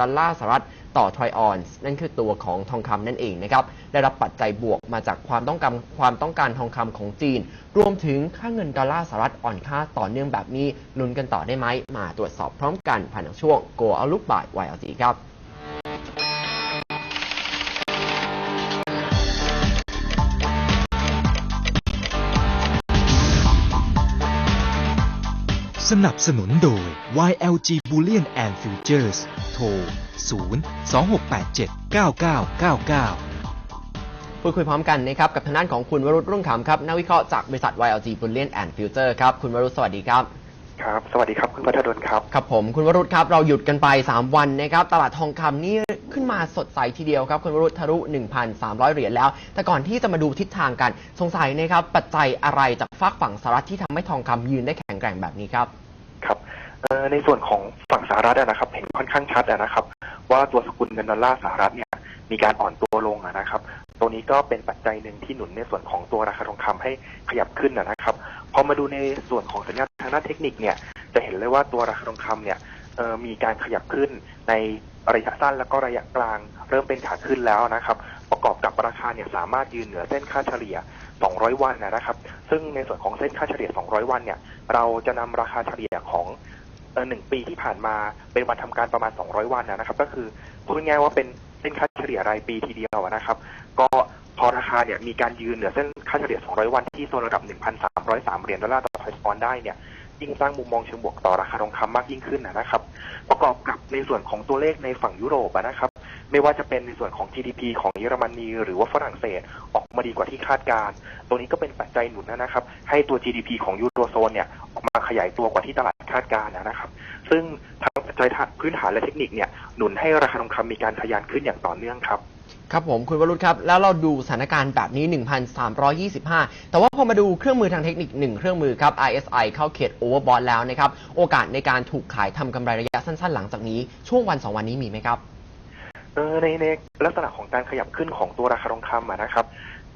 ดอลลาร์สหรัฐต่อทรอยออนซ์นั่นคือตัวของทองคำนั่นเองนะครับได้รับปัจจัยบวกมาจากความต้องการความต้องการทองคำของจีน รวมถึงค่าเงินดอลลาร์สหรัฐอ่อนค่าต่อเนื่องแบบนี้ลุ้นกันต่อได้ไหมมาตรวจสอบพร้อมกันผ่านทางช่วง Go เอาลูกบ่าย YLG ครับสนับสนุนโดย YLG Bullion and Futures โทร 0 2687 9999 พูดคุยพร้อมกันนะครับกับทางด้านของคุณวรุษรุ่งขำครับนักวิเคราะห์จากบริษัท YLG Bullion and Future ครับ คุณวรุษสวัสดีครับครับ สวัสดีครับ คุณพัทดลครับ ครับผม คุณวรุษครับ เราหยุดกันไป 3 วันนะครับ ตลาดทองคำนี่ขึ้นมาสดใสทีเดียวครับ คุณวรุษทะลุ 1,300 เหรียญแล้ว แต่ก่อนที่จะมาดูทิศทางกัน สงสัยนะครับ ปัจจัยอะไรจากฝากฝั่งสหรัฐที่ทำให้ทองคำยืนได้แข็งแกร่งแบบนี้ครับครับเอ่อ ในส่วนของฝั่งสหรัฐนะครับ เห็นค่อนข้างชัดนะครับ ว่าตัวสกุลเงินดอลลาร์สหรัฐเนี่ยมีการอ่อนตัวลงนะครับ ตัวนี้ก็เป็นปัจจัยหนึ่งที่หนุนในส่วนของตัวราคาทองคำให้ขยับขึ้นนะครับ พอมาดูในส่วนของสัญญาณทางด้านเทคนิคเนี่ย จะเห็นเลยว่าตัวราคาทองคำเนี่ยมีการขยับขึ้นในระยะสั้นแล้วก็ระยะกลาง เริ่มเป็นขาขึ้นแล้วนะครับ ประกอบกับราคาเนี่ยสามารถยืนเหนือเส้นค่าเฉลี่ย 200 วันนะครับ ซึ่งในส่วนของเส้นค่าเฉลี่ย 200 วันเนี่ย เราจะนำราคาเฉลี่ยของ หนึ่งปีที่ผ่านมาเป็นวันทำการประมาณ 200 วันนะครับ ก็คือพูดง่ายๆว่าเป็นเส้นค่าเฉลี่ยรายปีทีเดียวนะครับ ก็พอราคาเนี่ยมีการยืนเหนือเส้นค่าเฉลี่ย 200 วันที่โซนระดับ 1,303 เหรียญดอลลาร์ต่อทอยส์อนได้เนี่ยยิ่งสร้างมุมมองเชิงบวกต่อราคาทองคำมากยิ่งขึ้นนะครับ ประกอบกับในส่วนของตัวเลขในฝั่งยุโรปนะครับ ไม่ว่าจะเป็นในส่วนของ GDP ของเยอรมนีหรือว่าฝรั่งเศสออกมาดีกว่าที่คาดการตัวนี้ก็เป็นปัจจัยหนุนนะครับ ให้ตัว GDP ของยูโรโซนเนี่ยออกมาขยายตัวกว่าที่ตลาดคาดการณ์นะครับ ซึ่งทั้งปัจจัยพื้นฐานและเทคนิคเนี่ยหนุนให้ราคาทองคำมีการทะยานขึ้นอย่างต่อเนื่องครับครับผมคุณวรุษครับ แล้วเราดูสถานการณ์แบบนี้ 1,325 แต่ว่าพอมาดูเครื่องมือทางเทคนิค 1 เครื่องมือครับ RSI เข้าเขตโอเวอร์บอทแล้วนะครับ โอกาสในการถูกขายทำกำไรระยะสั้น ๆ หลังจากนี้ช่วงวัน 2 วันนี้มีไหมครับ ในในลักษณะของการขยับขึ้นของตัวราคาทองคำนะครับ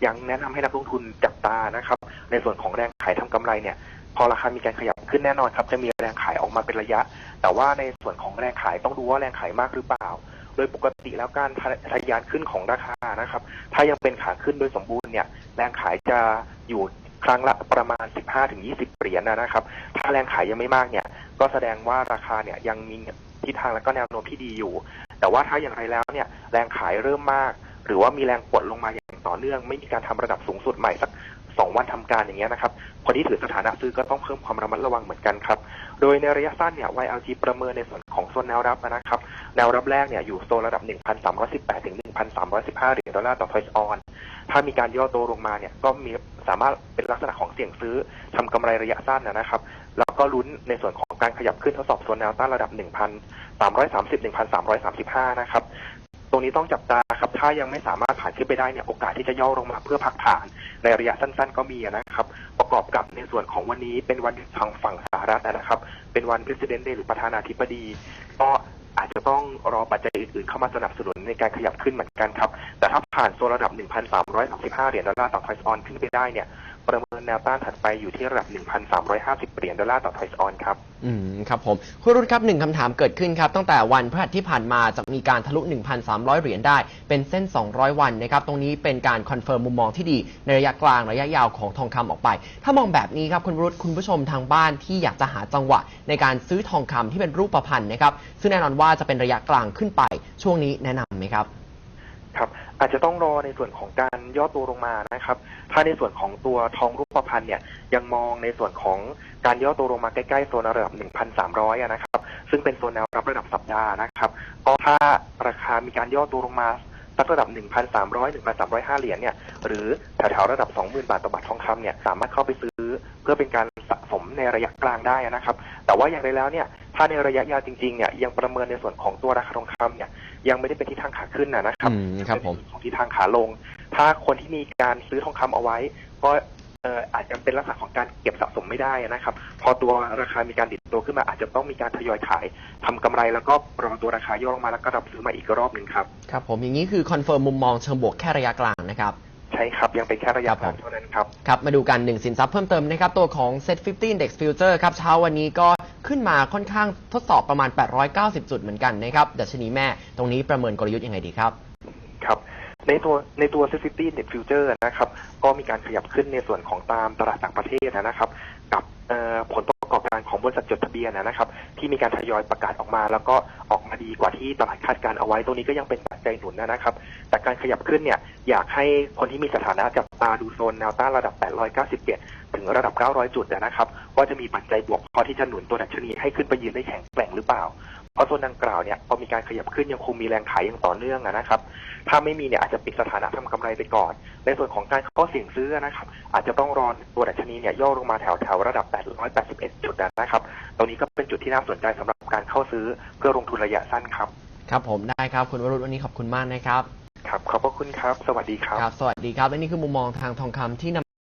ยังแนะนำให้นักลงทุนจับตานะครับ ในส่วนของแรงขายทำกำไรเนี่ย พอราคามีการขยับขึ้นแน่นอนครับ จะมีแรงขายออกมาเป็นระยะ แต่ว่าในส่วนของแรงขายต้องดูว่าแรงขายมากหรือเปล่า โดยปกติแล้วการทะยานขึ้นของราคานะครับ ถ้ายังเป็นขาขึ้นโดยสมบูรณ์เนี่ย แรงขายจะอยู่ครั้งละประมาณ 15-20 เหรียญนะครับ ถ้าแรงขายยังไม่มากเนี่ย ก็แสดงว่าราคาเนี่ยยังมีทิศทางและก็แนวโน้มที่ดีอยู่ แต่ว่าถ้าอย่างไรแล้วเนี่ยแรงขายเริ่มมาก หรือว่ามีแรงกดลงมาอย่างต่อเนื่อง ไม่มีการทำระดับสูงสุดใหม่สักสองวันทำการอย่างเงี้ยนะครับคนที่ถือสถานะซื้อก็ต้องเพิ่มความระมัดระวังเหมือนกันครับ โดยในระยะสั้นเนี่ย YLG ประเมินในส่วนของโซนแนวรับนะครับ แนวรับแรกเนี่ยอยู่โซนระดับ 1,318 ถึง 1,315 เหรียญดอลลาร์ต่อทอยส์ออน ถ้ามีการย่อตัวลงมาเนี่ยก็มีสามารถเป็นลักษณะของเสี่ยงซื้อทำกำไรระยะสั้นนะครับ แล้ว ก็ลุ้นในส่วนของการขยับขึ้นทดสอบโซนแนวต้านระดับ 1,330 1,335 นะครับ ตรงนี้ต้องจับตาครับ ถ้ายังไม่สามารถผ่านขึ้นไปได้เนี่ย โอกาสที่จะย่อลงมาเพื่อพักฐาน ในระยะสั้นๆ ก็มีนะครับ ประกอบกับในส่วนของวันนี้เป็นวันทางฝั่งสหรัฐนะครับ เป็นวัน President Day หรือประธานาธิบดี ก็อาจจะต้องรอปัจจัยอื่นๆ เข้ามาสนับสนุนในการขยับขึ้นเหมือนกันครับ แต่ถ้าผ่านโซนระดับ 1,335 เหรียญดอลลาร์ต่อทอยส์ออนขึ้นไปได้เนี่ย ประเมินแนวต้านถัดไปอยู่ที่ระดับ 1,350 เหรียญดอลลาร์ต่อทอยออนครับ อืมครับผมคุณรุ่ครับหนึ่งคำถามเกิดขึ้นครับ ตั้งแต่วันพฤหัสที่ผ่านมาจะมีการทะลุ 1,300 เหรียญได้ เป็นเส้น 200 วันนะครับ ตรงนี้เป็นการคอนเฟิร์มมุมมองที่ดีในระยะกลางระยะยาวของทองคำออกไป ถ้ามองแบบนี้ครับคุณรุ่คุณผู้ชมทางบ้านที่อยากจะหาจังหวะ ในการซื้อทองคำที่เป็นรูปพันธ์นะครับซึ่งแน่นอนว่าจะเป็นระยะกลางขึ้นไป ช่วงนี้แนะนำไหมครับ ครับอาจจะต้องรอในส่วนของการย่อตัวลงมานะครับ ถ้าในส่วนของตัวทองรูปพรรณเนี่ยยังมองในส่วนของการย่อตัวลงมาใกล้ๆโซนระดับ 1,300อะนะครับ ซึ่งเป็นโซนแนวรับระดับสัปดาห์นะครับ ก็ถ้าราคามีการย่อตัวลงมาสักระดับ 1,300 1,305 เหรียญเนี่ย หรือแถวๆระดับ 20,000 บาทต่อบาททองคำเนี่ย สามารถเข้าไปซื้อเพื่อเป็นการสะสมในระยะกลางได้นะครับ แต่ว่าอย่างไรแล้วเนี่ยาในระยะยาวจริงๆเนี่ยยังประเมินในส่วนของตัวราคาทองคำเนี่ยยังไม่ได้เป็นทิศทางขาขึ้นนะนะครับอืมครับผมเป็นของทิศทางขาลง ถ้าคนที่มีการซื้อทองคำเอาไว้ ก็เอ่ออาจจะเป็นลักษณะของการเก็บสะสมไม่ได้นะครับ พอตัวราคามีการดิดตัวขึ้นมา อาจจะต้องมีการทยอยขายทำกำไรแล้วก็รอตัวราคาย่อลงมาแล้วก็รับซื้อมาอีกรอบหนึ่งครับครับผมอย่างนี้คือคอนเฟิร์มมุมมองเชิงบวกแค่ระยะกลางนะครับใช่ครับ ยังเป็นแค่ระยะครับผมสั้นเท่านั้นครับครับ มาดูกันหนึ่งสินทรัพย์เพิ่มเติมนะครับ ตัวของ Set 50 Index Future ครับเช้าวันนี้ก็ ขึ้นมาค่อนข้างทดสอบประมาณ 890 จุดเหมือนกันนะครับดัชนีแม่ตรงนี้ประเมินกลยุทธ์ยังไงดีครับ ครับ ในตัวในตัว s ซ i t y Net Future นะครับ ก็มีการขยับขึ้นในส่วนของตามตลาดต่างประเทศนะครับ กับผลประกอบการของบริษัทจดทะเบียนนะครับ ที่มีการทยอยประกาศออกมา แล้วก็ออกมาดีกว่าที่ตลาดคาดการเอาไว้ตรงนี้ก็ยังเป็น จจัยหนุนนะครับ แต่การขยับขึ้นเนี่ยอยากให้คนที่มีสถานะจับตาดูโซนแนวต้านระดับ 897 ถึงระดับ 900 จุดนะครับ ว่าจะมีปัจจัยบวกพอที่จะหนุนตัวดัชนีให้ขึ้นไปยืนได้แข็งแกร่งหรือเปล่า เพราะโซนดังกล่าวเนี่ยพอมีการขยับขึ้นยังคงมีแรงขายอย่างต่อเนื่องนะครับ ถ้าไม่มีเนี่ยอาจจะปิดสถานะทำกำไรไปก่อน ในส่วนของการเข้าเสี่ยงซื้อนะครับ อาจจะต้องรอตัวดัชนีเนี่ยย่อลงมาแถวแถวๆระดับ 881 จุดนะครับ ตรงนี้ก็เป็นจุดที่น่าสนใจสำหรับการเข้าซื้อเพื่อลงทุนระยะสั้นครับ ครับผมได้ครับคุณวรุษวันนี้ขอบคุณมากนะครับ ครับ ขอบพระคุณครับ สวัสดีครับ ครับ สวัสดีครับและนี่คือมุมมองทางทองคำที่นำ